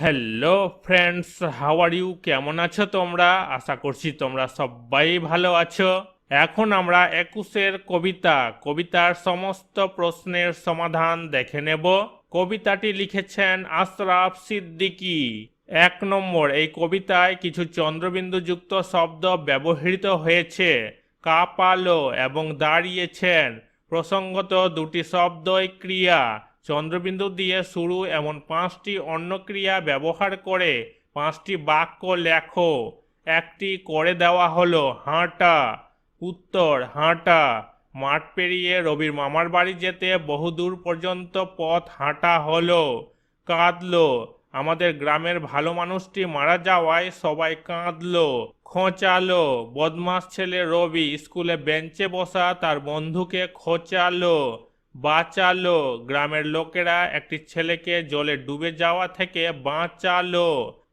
Hello friends how are you কেমন আছো তোমরা? আশা করছি তোমরা সবাই ভালো আছো। এখন আমরা একুশের কবিতা, কবিতার সমস্ত প্রশ্নের সমাধান দেখে নেব। কবিতাটি লিখেছেন আশরাফ সিদ্দিকী। এক নম্বর, এই কবিতায় কিছু চন্দ্রবিন্দুযুক্ত শব্দ ব্যবহৃত হয়েছে। কাপালো এবং দাঁড়িয়েছেন। প্রসঙ্গত দুটি শব্দই ক্রিয়া। চন্দ্রবিন্দু দিয়ে শুরু এমন পাঁচটি অন্য ক্রিয়া ব্যবহার করে পাঁচটি বাক্য লেখো। একটি করে দেওয়া হলো, হাঁটা। উত্তর, হাঁটা। মাঠ পেরিয়ে রবির মামার বাড়ি যেতে বহুদূর পর্যন্ত পথ হাঁটা হলো। কাঁদলো, আমাদের গ্রামের ভালো মানুষটি মারা যাওয়ায় সবাই কাঁদলো। খোঁচালো, বদমাস ছেলে রবি স্কুলে বেঞ্চে বসা তার বন্ধুকে খোঁচালো। বাঁচালো। গ্রামের লোকেরা একটি ছেলেকে জলে ডুবে যাওয়া থেকে বাঁচালো,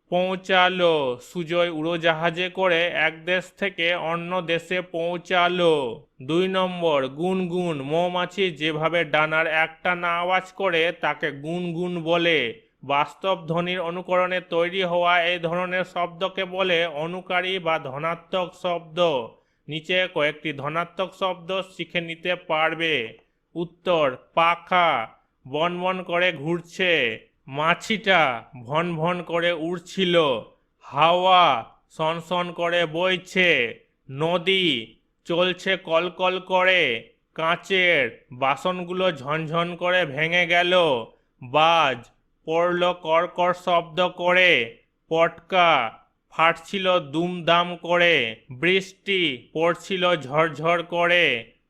পৌঁছালো। সুজয় উড়োজাহাজে করে এক দেশ থেকে অন্য দেশে পৌঁছালো। দুই নম্বর, গুনগুন। মৌমাছি যেভাবে ডানার একটা না আওয়াজ করে, তাকে গুনগুন বলে। বাস্তব ধ্বনির অনুকরণে তৈরি হওয়া এই ধরনের শব্দকে বলে অনুকারী বা ধনাত্মক শব্দ। নিচে কয়েকটি ধনাত্মক শব্দ শিখে নিতে পারবে। উত্তর, পাখা বন বন করে ঘুরছে, মাছিটা ভন ভন করে উড়ছিল, হাওয়া সনসন করে বইছে, নদী চলছে কলকল করে, কাঁচের বাসনগুলো ঝনঝন করে ভেঙে গেল, বাজ পড়ল কর্কর শব্দ করে, পটকা ফাটছিল দুমদাম করে, বৃষ্টি পড়ছিল ঝরঝর করে,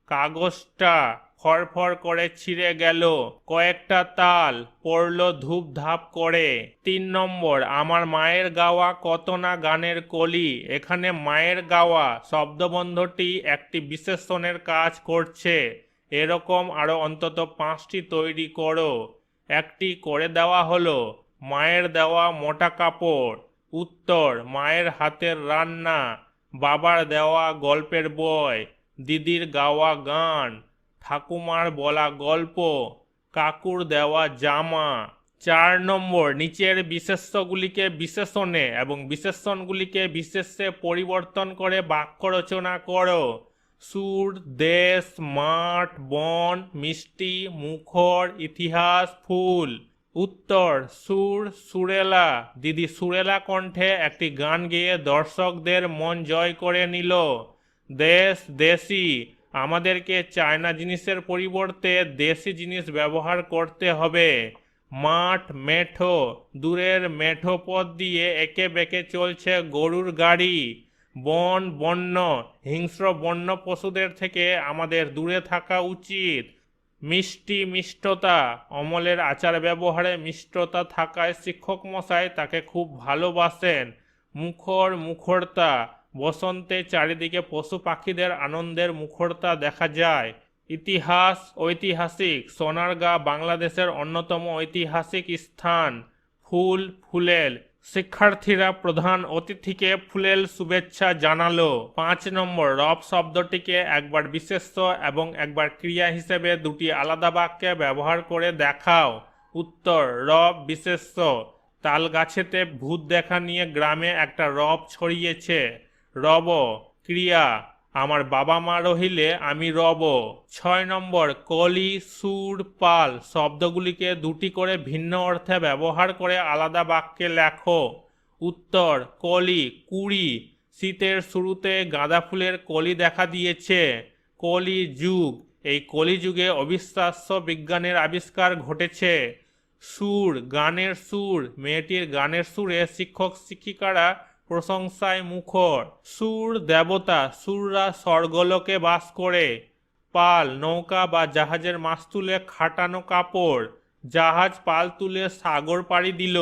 কাগজটা ফরফর করে ছিঁড়ে গেল। কয়েকটা তাল পড়ল ধূপ ধাপ করে। তিন নম্বর, আমার মায়ের গাওয়া কত না গানের কলি? এখানে মায়ের গাওয়া শব্দবন্ধটি একটি বিশেষণের কাজ করছে। এরকম আরও অন্তত পাঁচটি তৈরি করো। একটি করে দেওয়া হলো, মায়ের দেওয়া মোটা কাপড়। উত্তর, মায়ের হাতের রান্না। বাবার দেওয়া গল্পের বই। দিদির গাওয়া গান। ঠাকুমার বলা গল্প, কাকুর দেওয়া জামা, চার নম্বর, নিচের বিশেষ্যগুলিকে বিশেষণে এবং বিশেষণগুলিকে বিশেষে পরিবর্তন করে বাক্য রচনা করো। সুর, দেশ, মাঠ, বন, মিষ্টি, মুখর, ইতিহাস, ফুল। উত্তর, সুর, সুরেলা। দিদি সুরেলা কণ্ঠে একটি গান গেয়ে দর্শকদের মন জয় করে নিল। দেশ, দেশি। আমাদেরকে চায়না জিনিসের পরিবর্তে দেশি জিনিস ব্যবহার করতে হবে। মাঠ, মেঠো, দূরের মেঠো পথ দিয়ে একে বেঁকে চলছে গরুর গাড়ি। বন, বন্য, হিংস্র বন্য পশুদের থেকে আমাদের দূরে থাকা উচিত। মিষ্টি, মিষ্টতা, অমলের আচার ব্যবহারে মিষ্টতা থাকায় শিক্ষক মশাই তাকে খুব ভালোবাসেন। মুখর, মুখরতা বসন্তে চারিদিকে পশু পাখিদের আনন্দের মুখরতা দেখা যায়। ইতিহাস, ঐতিহাসিক। সোনারগাঁ, বাংলাদেশের অন্যতম ঐতিহাসিক স্থান। ফুল, ফুলেল। শিক্ষার্থীরা প্রধান অতিথিকে ফুলেল শুভেচ্ছা জানালো। পাঁচ নম্বর, রব শব্দটিকে একবার বিশেষ্য এবং একবার ক্রিয়া হিসেবে দুটি আলাদা বাক্যে ব্যবহার করে দেখাও। উত্তর, রব বিশেষ্য। তাল গাছেতে ভূত দেখা নিয়ে গ্রামে একটা রব ছড়িয়েছে। রব, ক্রিয়া। আমার বাবা মা রহিলে আমি রব। ছয় নম্বর, কলি, সুর, পাল শব্দগুলিকে দুটি করে ভিন্ন অর্থে ব্যবহার করে আলাদা বাক্যে লেখো। উত্তর, কলি, কুড়ি। শীতের শুরুতে গাঁদা ফুলের কলি দেখা দিয়েছে। কলি যুগ। এই কলিযুগে অবিশ্বাস্য বিজ্ঞানের আবিষ্কার ঘটেছে। সুর, গানের সুর। মেয়েটির গানের সুরে শিক্ষক শিক্ষিকারা প্রশংসায় মুখর। সুর দেবতা, সুররা স্বর্গলোকে বাস করে। পাল, নৌকা বা জাহাজের মাছ তুলে খাটানো কাপড়। জাহাজ পাল তুলে সাগর পাড়ি দিল।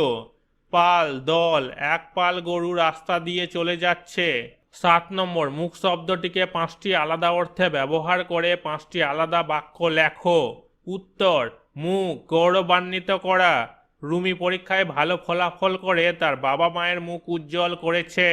পাল, দল, এক পাল গরু রাস্তা দিয়ে চলে যাচ্ছে। সাত নম্বর, মুখ শব্দটিকে পাঁচটি আলাদা অর্থে ব্যবহার করে পাঁচটি আলাদা বাক্য লেখো। উত্তর, মুখ গৌরবান্বিত করা। রুমি পরীক্ষায় ভালো ফলাফল করে তার বাবা মায়ের মুখ উজ্জ্বল করেছে।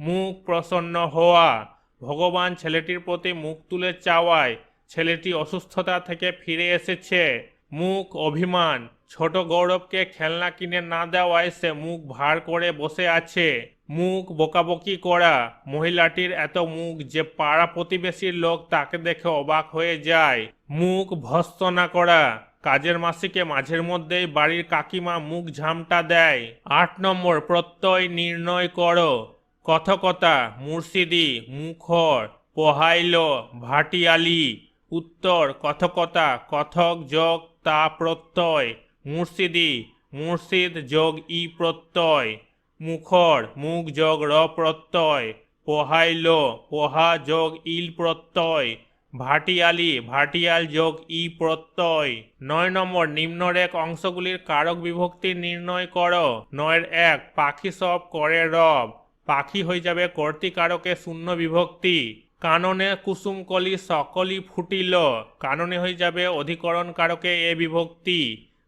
মুখ প্রসন্ন হওয়া। ভগবান ছেলেটির প্রতি মুখ তুলে চাওয়ায় ছেলেটি অসুস্থতা থেকে ফিরে এসেছে। মুখ অভিমান। ছোট গৌরবকে খেলনা কিনে না দেওয়ায় সে মুখ ভার করে বসে আছে। মুখ বোকাবকি করা। মহিলাটির এত মুখ যে পাড়া প্রতিবেশীর লোক তাকে দেখে অবাক হয়ে যায়। মুখ ভৎসনা করা। কাজের মাসিকে মাঝের মধ্যেই বাড়ির কাকিমা মুখ ঝামটা দেয়। আট নম্বর, প্রত্যয় নির্ণয় করো। কথকতা, মুর্শিদি, মুখর, পোহাইল, ভাটিয়ালি। উত্তর, কথকতা, কথক যোগ তা প্রত্যয়। মুর্শিদি, মুর্শিদ যোগ ই প্রত্যয়। মুখর, মুখ যোগ র প্রত্যয়। পোহাইল, পোহা যোগ ইল প্রত্যয়। ভাটিয়ালি, ভাটিয়াল যোগ ই প্রত্যয়। নয় নম্বর নিম্নরেখ অংশগুলির কারক বিভক্তি নির্ণয় কর। নয়ের এক, পাখি সব করে রব। পাখি হয়ে যাবে কর্তিকারকে শূন্য বিভক্তি। কাননে কুসুমকলি সকলই ফুটিল। কাননে হয়ে যাবে অধিকরণ কারকে এ বিভক্তি।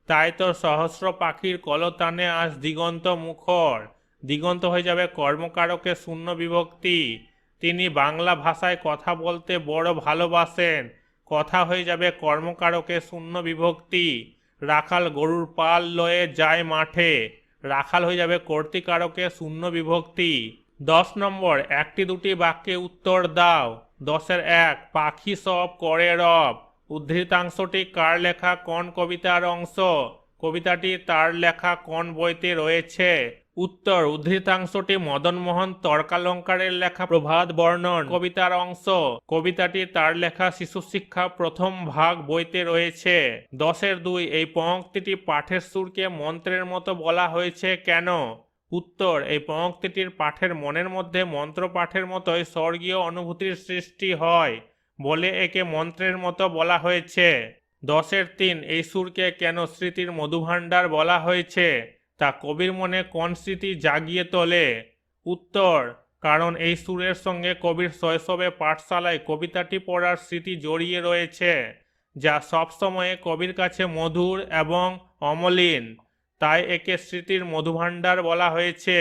তাই তো সহস্র পাখির কলতানে আজ দিগন্ত মুখর। দিগন্ত হয়ে যাবে কর্মকারকে শূন্য বিভক্তি। তিনি বাংলা ভাষায় কথা বলতে বড় ভালোবাসেন। কথা হয়ে যাবে কর্মকারকে শূন্য বিভক্তি। রাখাল গরুর পাল লয়ে যায় মাঠে। রাখাল হয়ে যাবে কর্তিকারকে শূন্য বিভক্তি। দশ নম্বর, একটি দুটি বাক্যে উত্তর দাও। দশের এক, পাখি সব করে রব। উদ্ধৃতাংশটি কার লেখা, কোন কবিতার অংশ? কবিতাটি তার লেখা, কোন বইতে রয়েছে? উত্তর, উদ্ধৃতাংশটি মদনমোহন তর্কালঙ্কারের লেখা প্রভাত বর্ণন। কবিতার অংশ। কবিতাটি তার লেখা শিশু শিক্ষা প্রথম ভাগ বইতে রয়েছে। দশের দুই, এই পঙ্ক্তিটি পাঠের সুরকে মন্ত্রের মতো বলা হয়েছে কেন? উত্তর, এই পঙ্ক্তিটির পাঠের মনের মধ্যে মন্ত্র পাঠের মতোই স্বর্গীয় অনুভূতির সৃষ্টি হয় বলে একে মন্ত্রের মতো বলা হয়েছে। দশের তিন, এই সুরকে কেন স্মৃতির মধুভাণ্ডার বলা হয়েছে? তা কবির মনে কোন স্মৃতি জাগিয়ে তোলে? উত্তর, কারণ এই সুরের সঙ্গে কবির শৈশবে পাঠশালায় কবিতাটি পড়ার স্মৃতি জড়িয়ে রয়েছে, যা সবসময়ে কবির কাছে মধুর এবং অমলিন। তাই একে স্মৃতির মধুভাণ্ডার বলা হয়েছে।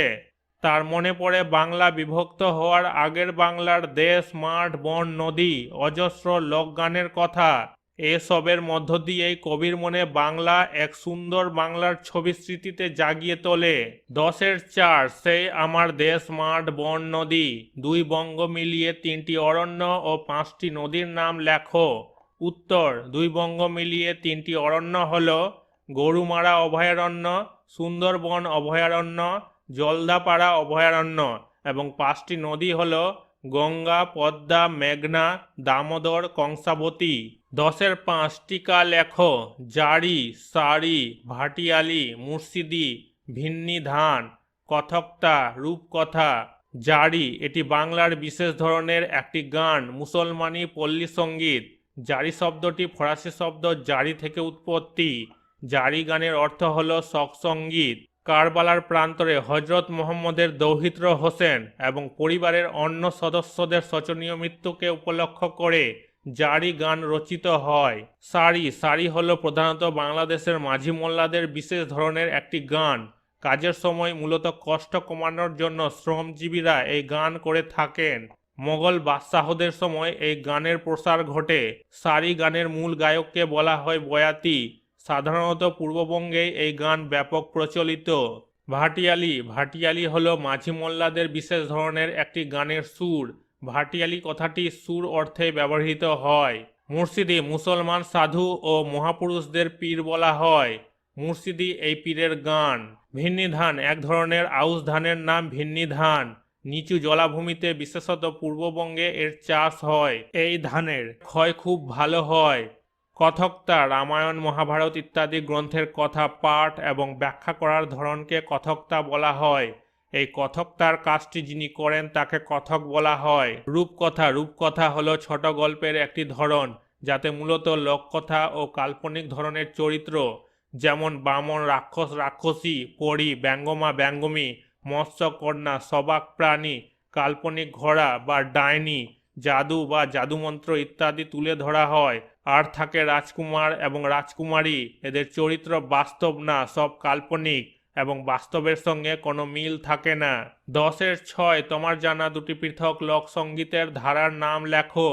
তার মনে পড়ে বাংলা বিভক্ত হওয়ার আগের বাংলার দেশ, মাঠ, বন, নদী, অজস্র লোকগানের কথা। এসবের মধ্য দিয়েই কবির মনে বাংলা এক সুন্দর বাংলার ছবি স্মৃতিতে জাগিয়ে তোলে। দশের চার সেই আমার দেশ, মাঠ, বন, নদী। দুই বঙ্গ মিলিয়ে তিনটি অরণ্য ও পাঁচটি নদীর নাম লেখো। উত্তর, দুই বঙ্গ মিলিয়ে তিনটি অরণ্য হল গরুমারা অভয়ারণ্য, সুন্দরবন অভয়ারণ্য, জলদাপাড়া অভয়ারণ্য এবং পাঁচটি নদী হল গঙ্গা, পদ্মা, মেঘনা, দামোদর, কংসাবতী। দশের পাঁচ টিকা লেখো। জারি, সারি, ভাটিয়ালি, মুর্শিদি ভিন্নি ধান কথকতা, রূপকথা। জারি, এটি বাংলার বিশেষ ধরনের একটি গান, মুসলমানি পল্লী সংগীত। জারি শব্দটি ফরাসি শব্দ জারি থেকে উৎপত্তি। জারি গানের অর্থ হল শক সংগীত। কারবালার প্রান্তরে হজরত মোহাম্মদের দৌহিত্র হোসেন এবং পরিবারের অন্য সদস্যদের শোচনীয় মৃত্যুকে উপলক্ষ করে জারি গান রচিত হয়। সারি সারি হলো প্রধানত বাংলাদেশের মাঝি মোল্লাদের বিশেষ ধরনের একটি গান। কাজের সময় মূলত কষ্ট কমানোর জন্য শ্রমজীবীরা এই গান করে থাকেন। মোগল বাদশাহদের সময় এই গানের প্রসার ঘটে। সারি গানের মূল গায়ককে বলা হয় বয়াতি। সাধারণত পূর্ববঙ্গে এই গান ব্যাপক প্রচলিত। ভাটিয়ালি ভাটিয়ালি হলো মাঝি মোল্লাদের বিশেষ ধরনের একটি গানের সুর। ভাটিয়ালি কথাটি সুর অর্থে ব্যবহৃত হয়। মুর্শিদি মুসলমান সাধু ও মহাপুরুষদের পীর বলা হয়। মুর্শিদি এই পীরের গান। ভিন্নি ধান এক ধরনের আউশ ধানের নাম ভিন্নি ধান নিচু জলাভূমিতে বিশেষত পূর্ববঙ্গে এর চাষ হয় এই ধানের। ক্ষয় খুব ভালো হয়। কথকতা, রামায়ণ, মহাভারত ইত্যাদি গ্রন্থের কথা পাঠ এবং ব্যাখ্যা করার ধরনকে কথকতা বলা হয়। এই কথকতার কাজটি যিনি করেন তাকে কথক বলা হয়। রূপকথা রূপকথা হলো ছোট গল্পের একটি ধরন, যাতে মূলত লোককথা ও কাল্পনিক ধরনের চরিত্র, যেমন বামন, রাক্ষস, রাক্ষসী, পরী, ব্যঙ্গমা, ব্যঙ্গমী, মৎস্যকন্যা, সবাক প্রাণী, কাল্পনিক ঘোড়া বা ডাইনি, জাদু বা জাদুমন্ত্র ইত্যাদি তুলে ধরা হয়। আর থাকে রাজকুমার এবং রাজকুমারী, এদের চরিত্র বাস্তব না, সব কাল্পনিক। এবং বাস্তবের সঙ্গে কোনো মিল থাকে না। দশের ছয়, তোমার জানা দুটি পৃথক লোকসঙ্গীতের ধারার নাম লেখো।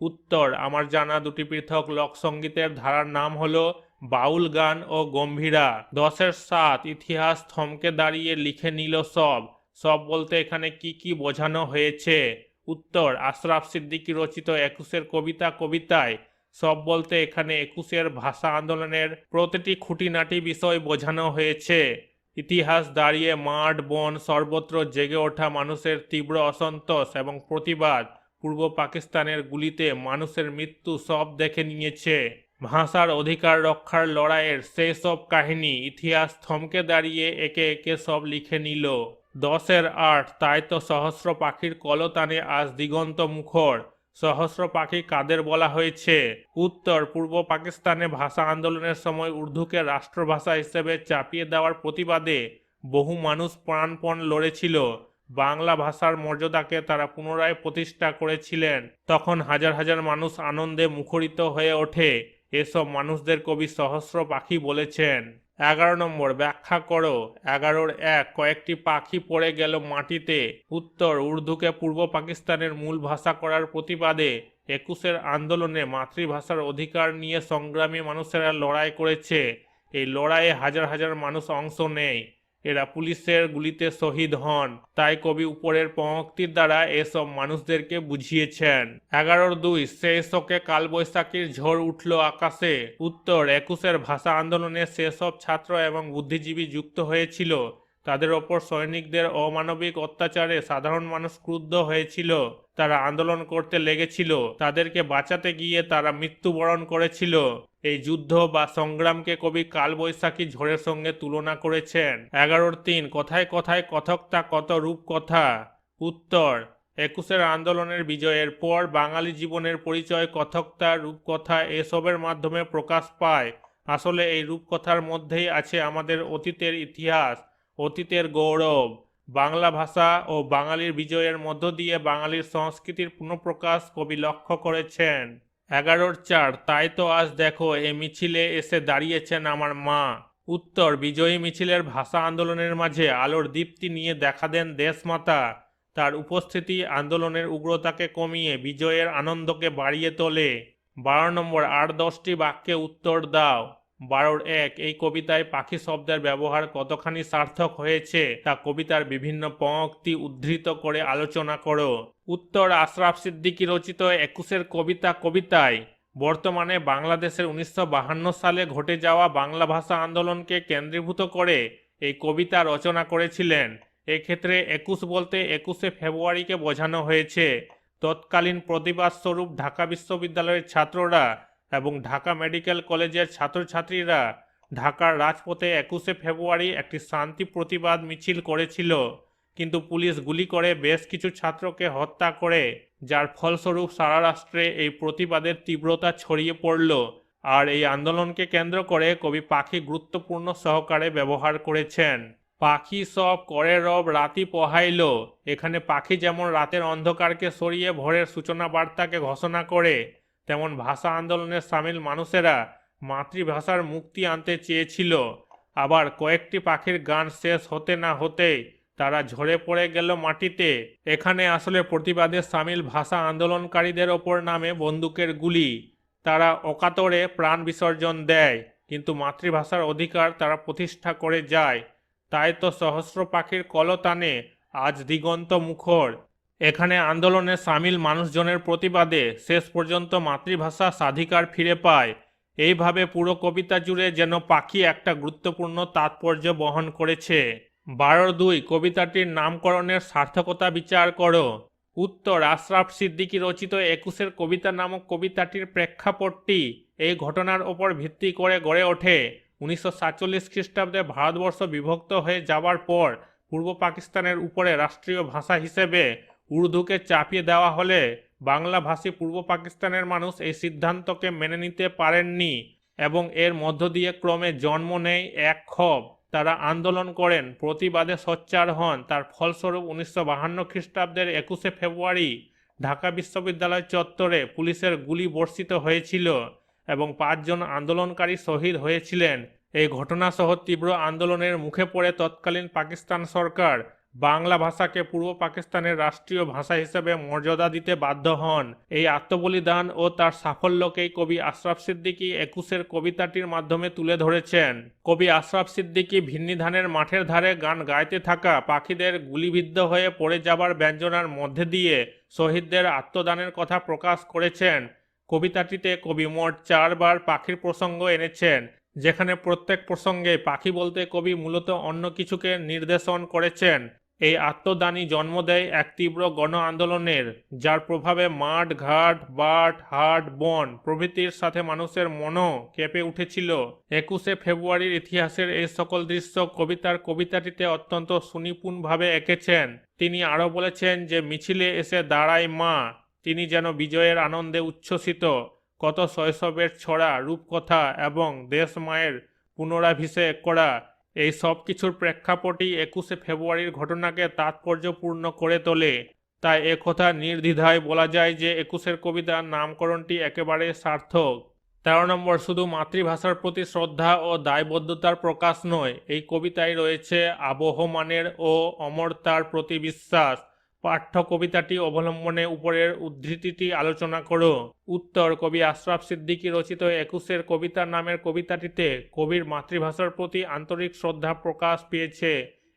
উত্তর, আমার জানা দুটি পৃথক লোকসঙ্গীতের ধারার নাম হলো বাউল গান ও গম্ভীরা। দশের সাত, ইতিহাস থমকে দাঁড়িয়ে লিখে নিল সব। সব বলতে এখানে কি কি বোঝানো হয়েছে? উত্তর, আশরাফ সিদ্দিকী রচিত একুশের কবিতা কবিতায় সব বলতে এখানে একুশের ভাষা আন্দোলনের প্রতিটি খুঁটিনাটি বিষয় বোঝানো হয়েছে। ইতিহাস দাঁড়িয়ে মাঠ, বন, সর্বত্র জেগে ওঠা মানুষের তীব্র অসন্তোষ এবং প্রতিবাদ পূর্ব পাকিস্তানের গুলিতে মানুষের মৃত্যু সব দেখে নিয়েছে। ভাষার অধিকার রক্ষার লড়াইয়ের সেই সব কাহিনী ইতিহাস থমকে দাঁড়িয়ে একে একে সব লিখে নিল। দশের আট, তাই তো সহস্র পাখির কলতানে আজ দিগন্ত মুখর। সহস্র পাখি কাদের বলা হয়েছে? উত্তর, পূর্ব পাকিস্তানে ভাষা আন্দোলনের সময় উর্দুকে রাষ্ট্রভাষা হিসেবে চাপিয়ে দেওয়ার প্রতিবাদে বহু মানুষ প্রাণপণ লড়েছিল। বাংলা ভাষার মর্যাদাকে তারা পুনরায় প্রতিষ্ঠা করেছিলেন। তখন হাজার হাজার মানুষ আনন্দে মুখরিত হয়ে ওঠে। এসব মানুষদের কবি সহস্র পাখি বলেছেন। এগারো নম্বর, ব্যাখ্যা করো। এগারোর এক, কয়েকটি পাখি পড়ে গেল মাটিতে। উত্তর, উর্দুকে পূর্ব পাকিস্তানের মূল ভাষা করার প্রতিবাদে একুশের আন্দোলনে মাতৃভাষার অধিকার নিয়ে সংগ্রামী মানুষেরা লড়াই করেছে। এই লড়াইয়ে হাজার হাজার মানুষ অংশ নেয়। এরা পুলিশের গুলিতে শহীদ হন। তাই কবি উপরের পঙ্ক্তির দ্বারা এসব মানুষদেরকে বুঝিয়েছেন। এগারোর দুই সেই শোকে কালবৈশাখীর ঝড় উঠল আকাশে। উত্তর, একুশের ভাষা আন্দোলনে সেসব ছাত্র এবং বুদ্ধিজীবী যুক্ত হয়েছিল। তাদের ওপর সৈনিকদের অমানবিক অত্যাচারে সাধারণ মানুষ ক্রুদ্ধ হয়েছিল, তারা আন্দোলন করতে লেগেছিল, তাদেরকে বাঁচাতে গিয়ে তারা মৃত্যুবরণ করেছিল। এই যুদ্ধ বা সংগ্রামকে কবি কালবৈশাখী ঝড়ের সঙ্গে তুলনা করেছেন। এগারোর তিন, কথায় কথায় কথকতা, কত রূপ কথা উত্তর, একুশের আন্দোলনের বিজয়ের পর বাঙালি জীবনের পরিচয়, কথকতা, রূপকথা এসবের মাধ্যমে প্রকাশ পায়। আসলে এই রূপকথার মধ্যেই আছে আমাদের অতীতের ইতিহাস। অতীতের গৌরব, বাংলা ভাষা ও বাঙালির বিজয়ের মধ্য দিয়ে বাঙালির সংস্কৃতির পুনঃপ্রকাশ কবি লক্ষ্য করেছেন। এগারোর চার, তাই তো আজ দেখো, এ মিছিলে এসে দাঁড়িয়েছেন আমার মা। উত্তর, বিজয়ী মিছিলের ভাষা আন্দোলনের মাঝে আলোর দীপ্তি নিয়ে দেখা দেন দেশমাতা। তার উপস্থিতি আন্দোলনের উগ্রতাকে কমিয়ে বিজয়ের আনন্দকে বাড়িয়ে তোলে। বারো নম্বর আট দশটি বাক্যে উত্তর দাও। বারোর এক, এই কবিতায় পাখি শব্দের ব্যবহার কতখানি সার্থক হয়েছে তা কবিতার বিভিন্ন পঙ্ক্তি উদ্ধৃত করে আলোচনা করো। উত্তর আশরাফ সিদ্দিকী রচিত একুশের কবিতা কবিতায়, বর্তমানে বাংলাদেশের উনিশশো সালে ঘটে যাওয়া বাংলা ভাষা আন্দোলনকে কেন্দ্রীভূত করে এই কবিতা রচনা করেছিলেন। এক্ষেত্রে একুশ বলতে একুশে ফেব্রুয়ারিকে বোঝানো হয়েছে। তৎকালীন প্রতিবাদ স্বরূপ ঢাকা বিশ্ববিদ্যালয়ের ছাত্ররা এবং ঢাকা মেডিকেল কলেজের ছাত্রছাত্রীরা ঢাকার রাজপথে একুশে ফেব্রুয়ারি একটি শান্তি প্রতিবাদ মিছিল করেছিল। কিন্তু পুলিশ গুলি করে বেশ কিছু ছাত্রকে হত্যা করে, যার ফলস্বরূপ সারা রাষ্ট্রে এই প্রতিবাদের তীব্রতা ছড়িয়ে পড়ল। আর এই আন্দোলনকে কেন্দ্র করে কবি পাখি গুরুত্বপূর্ণ সহকারে ব্যবহার করেছেন। পাখি সব করে রব রাতি পোহাইল, এখানে পাখি যেমন রাতের অন্ধকারকে সরিয়ে ভোরের সূচনা বার্তাকে ঘোষণা করে তেমন ভাষা আন্দোলনের সামিল মানুষেরা মাতৃভাষার মুক্তি আনতে চেয়েছিল। আবার কয়েকটি পাখির গান শেষ হতে না হতেই তারা ঝরে পড়ে গেল মাটিতে। এখানে আসলে প্রতিবাদে সামিল ভাষা আন্দোলনকারীদের ওপর নামে বন্দুকের গুলি। তারা অকাতরে প্রাণ বিসর্জন দেয়, কিন্তু মাতৃভাষার অধিকার তারা প্রতিষ্ঠা করে যায়। তাই তো সহস্র পাখির কলতানে আজ দিগন্ত মুখর। এখানে আন্দোলনে সামিল মানুষজনের প্রতিবাদে শেষ পর্যন্ত মাতৃভাষা স্বাধিকার ফিরে পায়। এইভাবে পুরো কবিতা জুড়ে যেন পাখি একটা গুরুত্বপূর্ণ তাৎপর্য বহন করেছে। বারোর দুই কবিতাটির নামকরণের সার্থকতা বিচার করো। উত্তর, আশরাফ সিদ্দিকী রচিত একুশের কবিতা নামক কবিতাটির প্রেক্ষাপটটি এই ঘটনার ওপর ভিত্তি করে গড়ে ওঠে। উনিশশো সাতচল্লিশ খ্রিস্টাব্দে ভারতবর্ষ বিভক্ত হয়ে যাওয়ার পর পূর্ব পাকিস্তানের উপরে রাষ্ট্রীয় ভাষা হিসেবে উর্দুকে চাপিয়ে দেওয়া হলে বাংলাভাষী পূর্ব পাকিস্তানের মানুষ এই সিদ্ধান্তকে মেনে নিতে পারেননি এবং এর মধ্য দিয়ে ক্রমে জন্ম নেয় এক ক্ষোভ তারা আন্দোলন করেন, প্রতিবাদে সোচ্চার হন। তার ফলস্বরূপ উনিশশো বাহান্ন খ্রিস্টাব্দের একুশে ফেব্রুয়ারি ঢাকা বিশ্ববিদ্যালয় চত্বরে পুলিশের গুলি বর্ষিত হয়েছিল এবং পাঁচজন আন্দোলনকারী শহীদ হয়েছিলেন। এই ঘটনাসহ তীব্র আন্দোলনের মুখে পড়ে তৎকালীন পাকিস্তান সরকার বাংলা ভাষাকে পূর্ব পাকিস্তানের রাষ্ট্রীয় ভাষা হিসেবে মর্যাদা দিতে বাধ্য হন। এই আত্মবলিদান ও তার সাফল্যকেই কবি আশরাফ সিদ্দিকী একুশের কবিতাটির মাধ্যমে তুলে ধরেছেন। কবি আশরাফ সিদ্দিকী ভিন্নি ধানের মাঠের ধারে গান গাইতে থাকা পাখিদের গুলিবিদ্ধ হয়ে পড়ে যাবার ব্যঞ্জনার মধ্যে দিয়ে শহীদদের আত্মদানের কথা প্রকাশ করেছেন। কবিতাটিতে কবি মোট চারবার পাখির প্রসঙ্গ এনেছেন, যেখানে প্রত্যেক প্রসঙ্গে পাখি বলতে কবি মূলত অন্য কিছুকে নির্দেশন করেছেন। এই আত্মদানই জন্ম দেয় এক তীব্র গণ আন্দোলনের, যার প্রভাবে মাঠ, ঘাট, বাট, হাট, বন প্রভৃতির সাথে মানুষের মনও কেঁপে উঠেছিল। একুশে ফেব্রুয়ারির ইতিহাসের এই সকল দৃশ্য কবিতার কবিতাটিতে অত্যন্ত সুনিপুণভাবে এঁকেছেন। তিনি আরও বলেছেন যে, মিছিলে এসে দাঁড়ায় মা, তিনি যেন বিজয়ের আনন্দে উচ্ছ্বসিত। কত শৈশবের ছড়া, রূপকথা এবং দেশ মায়ের পুনরাভিষেক করা এই সব কিছুর প্রেক্ষাপটই একুশে ফেব্রুয়ারির ঘটনাকে তাৎপর্যপূর্ণ করে তোলে। তাই একথা নির্দ্বিধায় বলা যায় যে একুশের কবিতার নামকরণটি একেবারে সার্থক। তেরো নম্বর, শুধু মাতৃভাষার প্রতি শ্রদ্ধা ও দায়বদ্ধতার প্রকাশ নয়, এই কবিতায় রয়েছে আবহমানের ও অমরতার প্রতি বিশ্বাস। পাঠ্য কবিতাটি অবলম্বনে উপরের উদ্ধৃতিটি আলোচনা করো। উত্তর, কবি আশরাফ সিদ্দিকী রচিত একুশের কবিতা নামের কবিতাটিতে কবির মাতৃভাষার প্রতি আন্তরিক শ্রদ্ধা প্রকাশ পেয়েছে।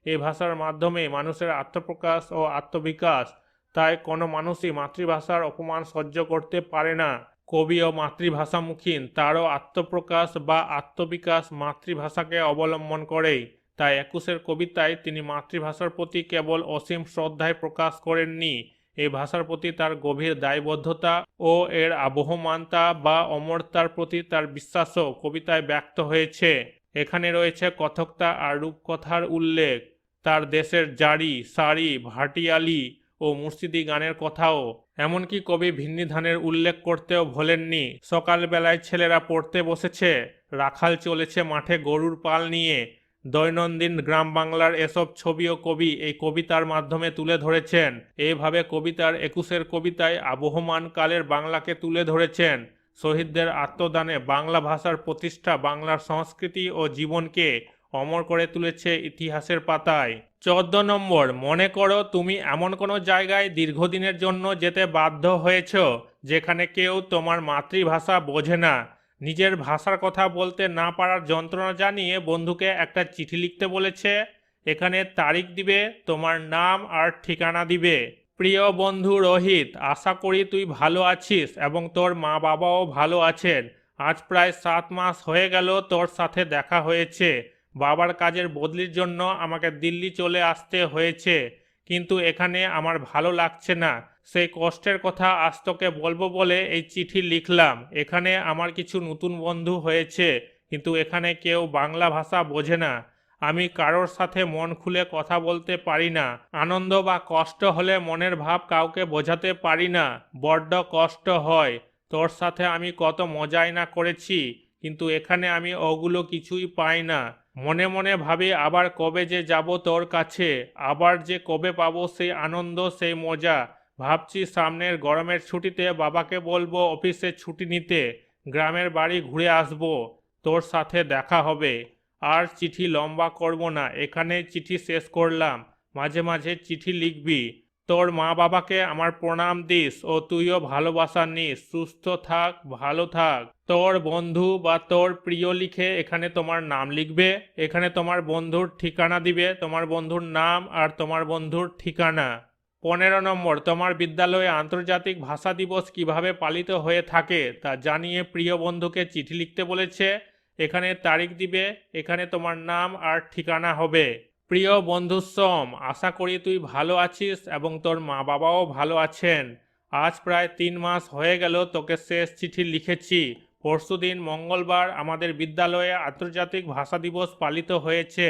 এই ভাষার মাধ্যমে মানুষের আত্মপ্রকাশ ও আত্মবিকাশ, তাই কোনো মানুষই মাতৃভাষার অপমান সহ্য করতে পারে না। কবি ও মাতৃভাষামুখীন তারও আত্মপ্রকাশ বা আত্মবিকাশ মাতৃভাষাকে অবলম্বন করেই তাই একুশের কবিতায় তিনি মাতৃভাষার প্রতি কেবল অসীম শ্রদ্ধায় প্রকাশ করেননি। এই ভাষার প্রতি তার গভীর দায়বদ্ধতা ও এর আবহমানতা বা অমরতার প্রতি তার বিশ্বাসও কবিতায় ব্যক্ত হয়েছে। এখানে রয়েছে কথকতা আর রূপকথার উল্লেখ, তার দেশের জারি, সারি, ভাটিয়ালি ও মুর্শিদি গানের কথাও। এমনকি কবি ভিন্নি ধানের উল্লেখ করতেও ভোলেননি। সকালবেলায় ছেলেরা পড়তে বসেছে, রাখাল চলেছে মাঠে গরুর পাল নিয়ে। দৈনন্দিন গ্রাম বাংলার এসব ছবিও কবি এই কবিতার মাধ্যমে তুলে ধরেছেন। এইভাবে কবিতার একুশের কবিতায় আবহমান কালের বাংলাকে তুলে ধরেছেন। শহীদদের আত্মদানে বাংলা ভাষার প্রতিষ্ঠা, বাংলার সংস্কৃতি ও জীবনকে অমর করে তুলেছে ইতিহাসের পাতায়। চোদ্দ নম্বর, মনে করো তুমি এমন কোনো জায়গায় দীর্ঘদিনের জন্য যেতে বাধ্য হয়েছ, যেখানে কেউ তোমার মাতৃভাষা বোঝে না। নিজের ভাষার কথা বলতে না পারার যন্ত্রণা জানিয়ে বন্ধুকে একটা চিঠি লিখতে বলেছে, এখানে তারিখ দিবে, তোমার নাম আর ঠিকানা দিবে। প্রিয় বন্ধু রোহিত, আশা করি তুই ভালো আছিস এবং তোর মা বাবাও ভালো আছেন। আজ প্রায় সাত মাস হয়ে গেল তোর সাথে দেখা হয়েছে। বাবার কাজের বদলির জন্য আমাকে দিল্লি চলে আসতে হয়েছে। কিন্তু এখানে আমার ভালো লাগছে না। সেই কষ্টের কথা আজ তোকে বলব বলে এই চিঠি লিখলাম। এখানে আমার কিছু নতুন বন্ধু হয়েছে, কিন্তু এখানে কেউ বাংলা ভাষা বোঝে না। আমি কারোর সাথে মন খুলে কথা বলতে পারি না। আনন্দ বা কষ্ট হলে মনের ভাব কাউকে বোঝাতে পারি না। বড্ড কষ্ট হয়। তোর সাথে আমি কত মজাই না করেছি, কিন্তু এখানে আমি ওগুলো কিছুই পাই না। মনে মনে ভাবি আবার কবে যে যাব তোর কাছে, আবার যে কবে পাবো সেই আনন্দ, সেই মজা। ভাবছি সামনের গরমের ছুটিতে বাবাকে বলব অফিসে ছুটি নিতে, গ্রামের বাড়ি ঘুরে আসব, তোর সাথে দেখা হবে। আর চিঠি লম্বা করব না, এখানে চিঠি শেষ করলাম, মাঝে মাঝে চিঠি লিখবি। তোর মা বাবাকে আমার প্রণাম দিস ও তুইও ভালোবাসা নিস, সুস্থ থাক, ভালো থাক। তোর বন্ধু বা তোর প্রিয় লিখে এখানে তোমার নাম লিখবে, এখানে তোমার বন্ধুর ঠিকানা দিবে, তোমার বন্ধুর নাম আর তোমার বন্ধুর ঠিকানা। পনেরো নম্বর, তোমার বিদ্যালয়ে আন্তর্জাতিক ভাষা দিবস কীভাবে পালিত হয়ে থাকে তা জানিয়ে প্রিয় বন্ধুকে চিঠি লিখতে বলেছে। এখানে তারিখ দিবে, এখানে তোমার নাম আর ঠিকানা হবে। প্রিয় বন্ধু সোম আশা করি তুই ভালো আছিস এবং তোর মা বাবাও ভালো আছেন। আজ প্রায় তিন মাস হয়ে গেল তোকে শেষ চিঠি লিখেছি। পরশুদিন মঙ্গলবার আমাদের বিদ্যালয়ে আন্তর্জাতিক ভাষা দিবস পালিত হয়েছে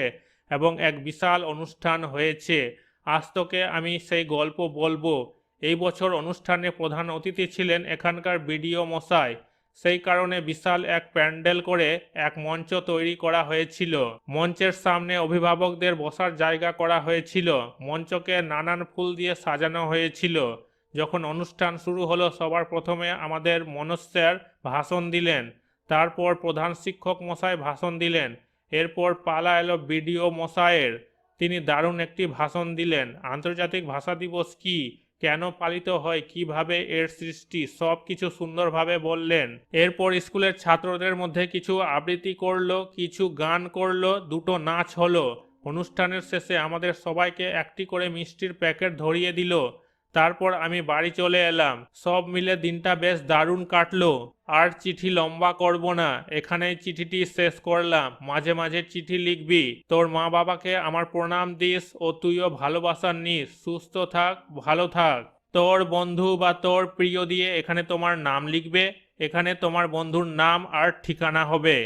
এবং এক বিশাল অনুষ্ঠান হয়েছে। আজ তোকে আমি সেই গল্প বলব। এই বছর অনুষ্ঠানে প্রধান অতিথি ছিলেন এখানকার বিডিও মশাই। সেই কারণে বিশাল এক প্যান্ডেল করে এক মঞ্চ তৈরি করা হয়েছিল। মঞ্চের সামনে অভিভাবকদের বসার জায়গা করা হয়েছিল। মঞ্চকে নানান ফুল দিয়ে সাজানো হয়েছিল। যখন অনুষ্ঠান শুরু হলো, সবার প্রথমে আমাদের মনস্যার ভাষণ দিলেন। তারপর প্রধান শিক্ষক মশাই ভাষণ দিলেন। এরপর পালা এলো বিডিও মশাইয়ের। তিনি দারুণ একটি ভাষণ দিলেন। আন্তর্জাতিক ভাষা দিবস কি? কেন পালিত হয়? কীভাবে এর সৃষ্টি? সব কিছু সুন্দরভাবে বললেন। এরপর স্কুলের ছাত্রদের মধ্যে কিছু আবৃত্তি করল, কিছু গান করল, দুটো নাচ হলো। অনুষ্ঠানের শেষে আমাদের সবাইকে একটি করে মিষ্টির প্যাকেট ধরিয়ে দিল। তারপর আমি বাড়ি চলে এলাম। সব মিলে দিনটা বেশ দারুণ কাটলো। আর চিঠি লম্বা করব না। এখানেই চিঠিটি শেষ করলাম। মাঝে মাঝে চিঠি লিখবি। তোর মা বাবাকে আমার প্রণাম দিস ও তুইও ভালোবাসা নিস। সুস্থ থাক, ভালো থাক। তোর বন্ধু বা তোর প্রিয় দিয়ে এখানে তোমার নাম লিখবে। এখানে তোমার বন্ধুর নাম আর ঠিকানা হবে।